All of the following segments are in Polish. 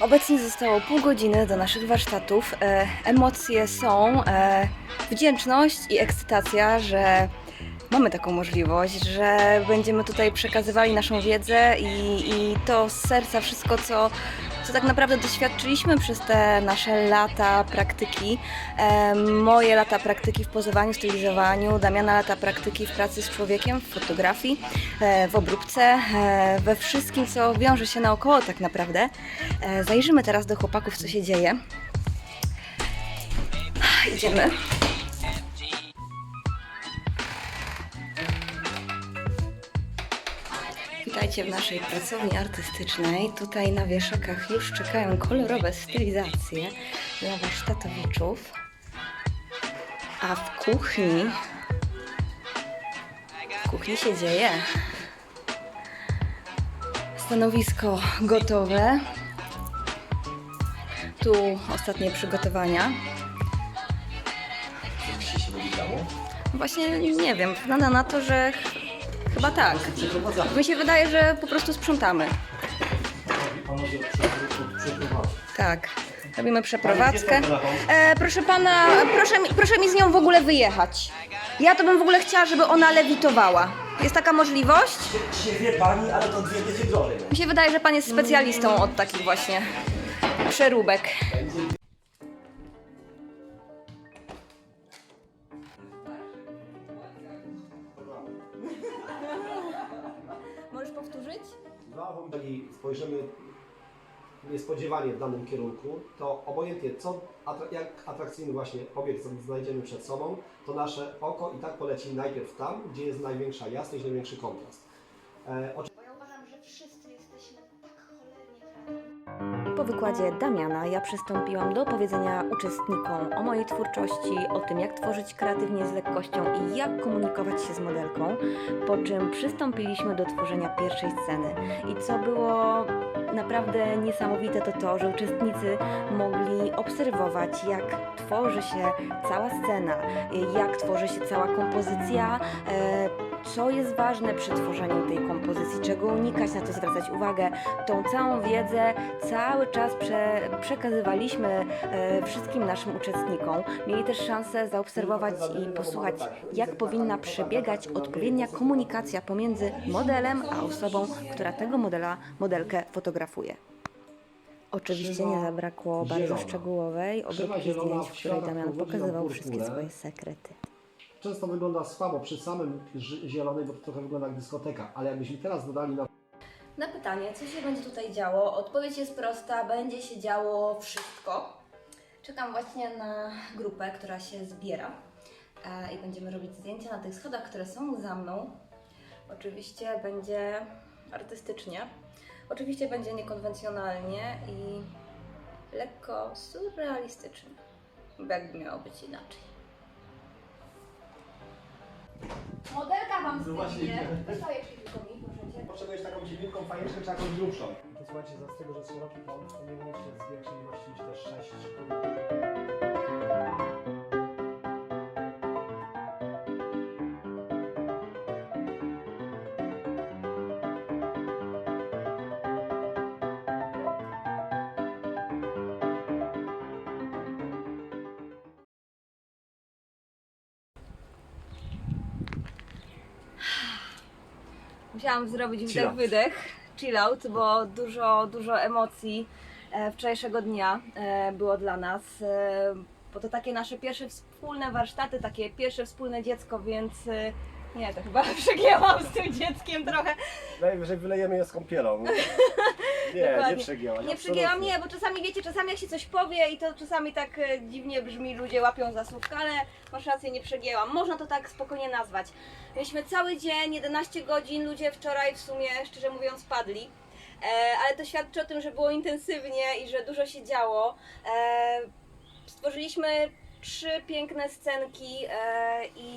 Obecnie zostało pół godziny do naszych warsztatów. E, emocje są, e, wdzięczność i ekscytacja, że mamy taką możliwość, że będziemy tutaj przekazywali naszą wiedzę i, i to z serca wszystko, co, co tak naprawdę doświadczyliśmy przez te nasze lata praktyki. Moje lata praktyki w pozowaniu, stylizowaniu, Damiana lata praktyki w pracy z człowiekiem, w fotografii, e, w obróbce, e, we wszystkim, co wiąże się naokoło tak naprawdę. E, Zajrzymy teraz do chłopaków, co się dzieje. Idziemy. Witajcie w naszej pracowni artystycznej. Tutaj na wieszakach już czekają kolorowe stylizacje dla warsztatowiczów. A w kuchni... W kuchni się dzieje. Stanowisko gotowe. Tu ostatnie przygotowania. Właśnie nie wiem, wygląda na to, że chyba tak. Mi się wydaje, że po prostu sprzątamy. Tak. Robimy przeprowadzkę. E, proszę pana, proszę, mi- proszę mi z nią w ogóle wyjechać. Ja to bym w ogóle chciała, żeby ona lewitowała. Jest taka możliwość? Nie wie pani, ale to dwie. Mi się wydaje, że pan jest specjalistą od takich właśnie przeróbek. Możesz powtórzyć? Dwa, jeżeli spojrzymy niespodziewanie w danym kierunku, to obojętnie co, jak atrakcyjny właśnie obiekt znajdziemy przed sobą, to nasze oko i tak poleci najpierw tam, gdzie jest największa jasność, największy kontrast. E, Po wykładzie Damiana ja przystąpiłam do opowiedzenia uczestnikom o mojej twórczości, o tym jak tworzyć kreatywnie z lekkością i jak komunikować się z modelką, po czym przystąpiliśmy do tworzenia pierwszej sceny. I co było naprawdę niesamowite to to, że uczestnicy mogli obserwować jak tworzy się cała scena, jak tworzy się cała kompozycja, e, co jest ważne przy tworzeniu tej kompozycji, czego unikać, na co zwracać uwagę. Tą całą wiedzę cały czas prze, przekazywaliśmy e, wszystkim naszym uczestnikom. Mieli też szansę zaobserwować i posłuchać, jak powinna przebiegać odpowiednia komunikacja pomiędzy modelem a osobą, która tego modela, modelkę fotografuje. Oczywiście nie zabrakło bardzo szczegółowej obróbki zdjęć, w której Damian pokazywał wszystkie swoje sekrety. Często wygląda słabo przy samym zielonej, bo to trochę wygląda jak dyskoteka, ale jakbyśmy teraz dodali na Na pytanie, co się będzie tutaj działo, odpowiedź jest prosta, będzie się działo wszystko. Czekam właśnie na grupę, która się zbiera e, i będziemy robić zdjęcia na tych schodach, które są za mną. Oczywiście będzie artystycznie, oczywiście będzie niekonwencjonalnie i lekko surrealistycznie, jakby miało być inaczej. Modelka Wam No właśnie. zdejmie. Dostaję tylko mi, proszę Cię. Potrzebujesz taką dziwniutką fajeczkę czy jakąś grubszą. To słuchajcie, z tego, że jest szeroki kąt, to niekoniecznie z większej ilości niż też 6 Musiałam zrobić wdech, wydech, chill out, bo dużo, dużo emocji e, wczorajszego dnia e, było dla nas. E, bo to takie nasze pierwsze wspólne warsztaty, takie pierwsze wspólne dziecko, więc nie, to chyba przegięłam z tym dzieckiem trochę. Najwyżej wylejemy je z kąpielą. Nie, Dokładnie. nie przegięłaś. Nie przegięłam, nie, bo czasami wiecie, czasami jak się coś powie i to czasami tak e, dziwnie brzmi, ludzie łapią za słówka, ale masz rację, nie przegięłam. Można to tak spokojnie nazwać. Mieliśmy cały dzień, 11 godzin, ludzie wczoraj w sumie, szczerze mówiąc, padli. E, ale to świadczy o tym, że było intensywnie i że dużo się działo. E, stworzyliśmy trzy piękne scenki e, i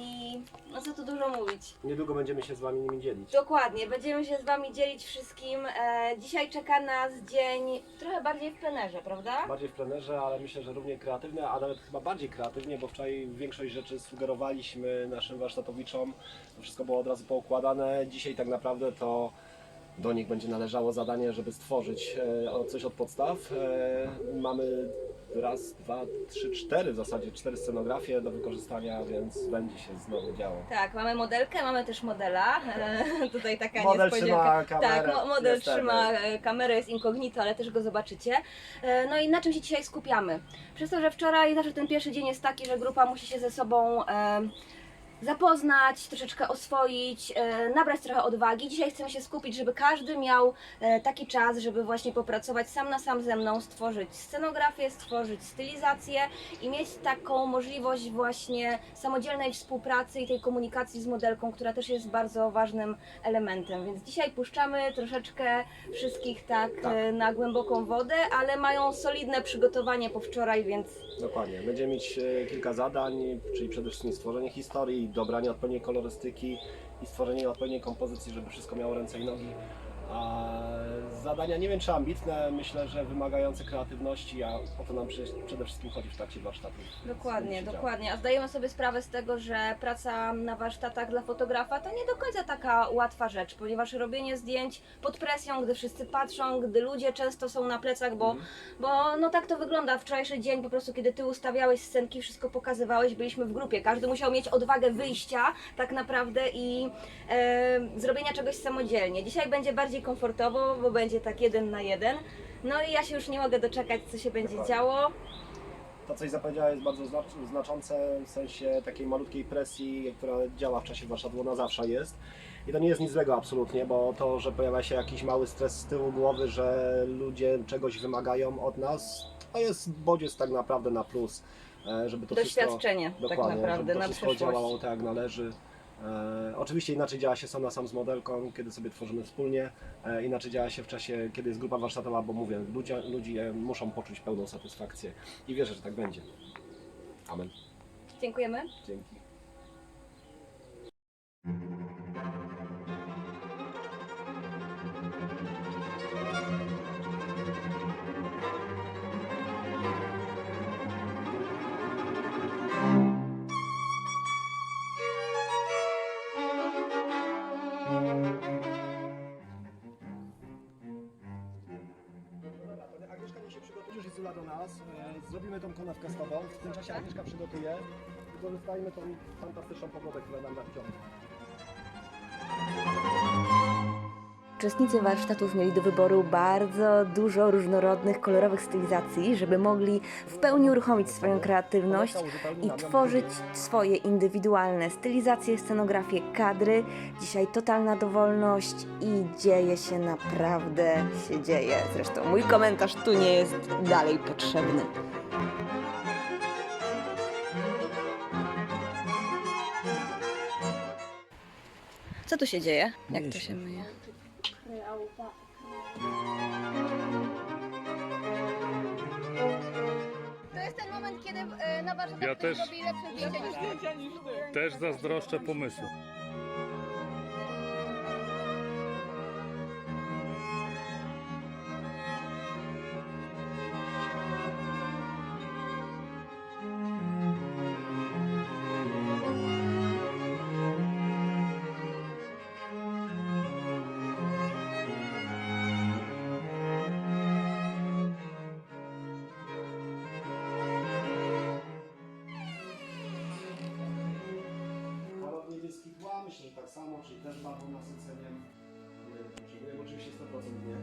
no co tu dużo mówić. Niedługo będziemy się z Wami nimi dzielić. Dokładnie, będziemy się z Wami dzielić wszystkim. E, dzisiaj czeka nas dzień trochę bardziej w plenerze, prawda? Bardziej w plenerze, ale myślę, że równie kreatywne, a nawet chyba bardziej kreatywnie, bo wczoraj większość rzeczy sugerowaliśmy naszym warsztatowiczom. To wszystko było od razu poukładane. Dzisiaj tak naprawdę to do nich będzie należało zadanie, żeby stworzyć e, coś od podstaw. E, Mamy raz, dwa, trzy, cztery w zasadzie, cztery scenografie do wykorzystania, więc będzie się znowu działo. Tak, mamy modelkę, mamy też modela. E, tutaj taka Model niespodzianka. trzyma kamerę, Tak, mo- model niestety. trzyma kamerę, jest incognito, ale też go zobaczycie. E, no i na czym się dzisiaj skupiamy? Przez to, że wczoraj zawsze ten pierwszy dzień jest taki, że grupa musi się ze sobą e, zapoznać, troszeczkę oswoić, e, nabrać trochę odwagi. Dzisiaj chcemy się skupić, żeby każdy miał e, taki czas, żeby właśnie popracować sam na sam ze mną, stworzyć scenografię, stworzyć stylizację i mieć taką możliwość właśnie samodzielnej współpracy i tej komunikacji z modelką, która też jest bardzo ważnym elementem. Więc dzisiaj puszczamy troszeczkę wszystkich tak, Tak. e, na głęboką wodę, ale mają solidne przygotowanie po wczoraj, więc Dokładnie. Będziemy mieć kilka zadań, czyli przede wszystkim stworzenie historii, dobranie odpowiedniej kolorystyki i stworzenie odpowiedniej kompozycji, żeby wszystko miało ręce i nogi. A zadania nie wiem czy ambitne, myślę, że wymagające kreatywności, a o to nam przede wszystkim chodzi w trakcie warsztatów. Dokładnie, dokładnie. A zdajemy sobie sprawę z tego, że praca na warsztatach dla fotografa to nie do końca taka łatwa rzecz, ponieważ robienie zdjęć pod presją, gdy wszyscy patrzą, gdy ludzie często są na plecach, bo, Mhm. bo no tak to wygląda. Wczorajszy dzień po prostu, kiedy ty ustawiałeś scenki, wszystko pokazywałeś, byliśmy w grupie. Każdy musiał mieć odwagę wyjścia tak naprawdę i e, zrobienia czegoś samodzielnie. Dzisiaj będzie bardziej komfortowo, bo będzie tak jeden na jeden. No i ja się już nie mogę doczekać, co się będzie Dokładnie. działo. To, coś zapowiedziała, jest bardzo znacz- znaczące w sensie takiej malutkiej presji, która działa w czasie warsztatu, ona zawsze jest. I to nie jest nic złego absolutnie, bo to, że pojawia się jakiś mały stres z tyłu głowy, że ludzie czegoś wymagają od nas, to jest bodziec tak naprawdę na plus, e, żeby to wszystko... Doświadczenie tak Dokładnie, naprawdę żeby to na wszystko przyszłość. działało tak jak należy. E, oczywiście inaczej działa się sam na sam z modelką, kiedy sobie tworzymy wspólnie, e, inaczej działa się w czasie, kiedy jest grupa warsztatowa, bo mówię, ludzie, ludzie muszą poczuć pełną satysfakcję i wierzę, że tak będzie. Amen. Dziękujemy. Dzięki. Do nas. E, Zrobimy tą konewkę z Tobą. W tym czasie Agnieszka przygotuje. Wykorzystajmy tą fantastyczną pogodę, która nam nadciąga. Uczestnicy warsztatów mieli do wyboru bardzo dużo różnorodnych, kolorowych stylizacji, żeby mogli w pełni uruchomić swoją kreatywność i tworzyć swoje indywidualne stylizacje, scenografie, kadry. Dzisiaj totalna dowolność i dzieje się naprawdę, się dzieje. Zresztą mój komentarz tu nie jest dalej potrzebny. Co tu się dzieje? Jak to się myje? To jest ten moment, kiedy e, na warsztatach Ja też- robi lepsze zdjęcia niż ty. Też zazdroszczę pomysłu. Samo, czyli też bardzo nasyceniem. Nie potrzebujemy oczywiście 100% nie.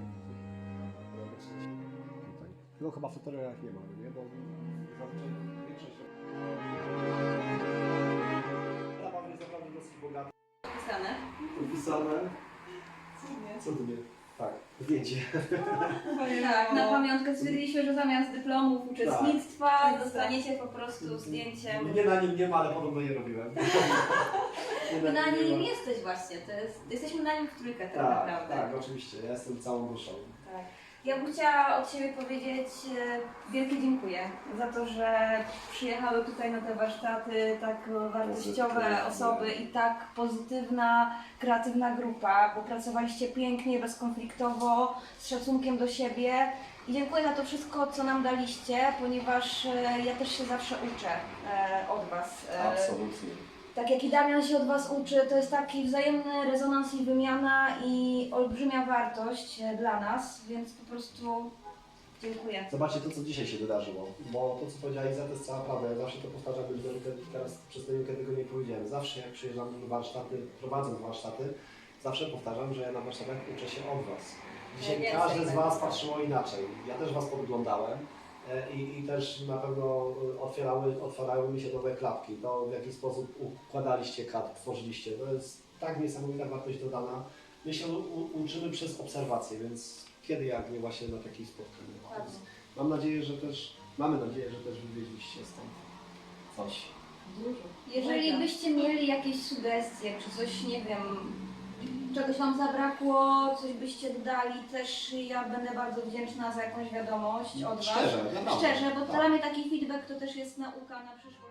Tutaj. Tego chyba w tutorialach nie ma, nie? Bo zazwyczaj większość... Prawa jest naprawdę dosyć bogata. Napisane. Opisane. Co tu nie? Tak, zdjęcie. Tak, na pamiątkę stwierdziliśmy, że zamiast dyplomów uczestnictwa Tak. dostaniecie po prostu zdjęcie. Nie na nim nie ma, ale podobno je robiłem. Nie Ty na nie nim ma. jesteś właśnie, to jest, jesteśmy na nim w trójkę tak, Tak, naprawdę. tak, oczywiście. Ja jestem całą duszą. Tak. Ja bym chciała od siebie powiedzieć e, wielkie dziękuję za to, że przyjechały tutaj na te warsztaty tak wartościowe osoby i tak pozytywna, kreatywna grupa, bo pracowaliście pięknie, bezkonfliktowo, z szacunkiem do siebie. I dziękuję za to wszystko, co nam daliście, ponieważ e, ja też się zawsze uczę e, od Was. E, Absolutnie. Tak jak i Damian się od Was uczy, to jest taki wzajemny rezonans i wymiana i olbrzymia wartość e, dla nas, więc po prostu dziękuję. Zobaczcie to, co dzisiaj się wydarzyło, bo to, co powiedziała Iza, to jest cała prawda. Ja zawsze to powtarzam, już teraz przez tę minutę tego nie powiedziałem. Zawsze jak przyjeżdżam na warsztaty, prowadząc warsztaty, zawsze powtarzam, że ja na warsztatach uczę się od Was. Dzisiaj każdy z tego. Was patrzyło inaczej. Ja też Was podglądałem i, i też na pewno e, otwierały, otwierały mi się nowe klapki. To w jaki sposób układaliście kadr, tworzyliście. To jest tak niesamowita wartość dodana. My się u, uczymy przez obserwację, więc kiedy jak nie właśnie na takich spotkaniach. Mam nadzieję, że też, mamy nadzieję, że też wywieźliście stąd coś. Jeżeli byście mieli jakieś sugestie, czy coś, nie wiem, czegoś Wam zabrakło, coś byście dodali, też ja będę bardzo wdzięczna za jakąś wiadomość od Was. Szczerze. Szczerze, bo Tak. dla mnie taki feedback to też jest nauka na przyszłość.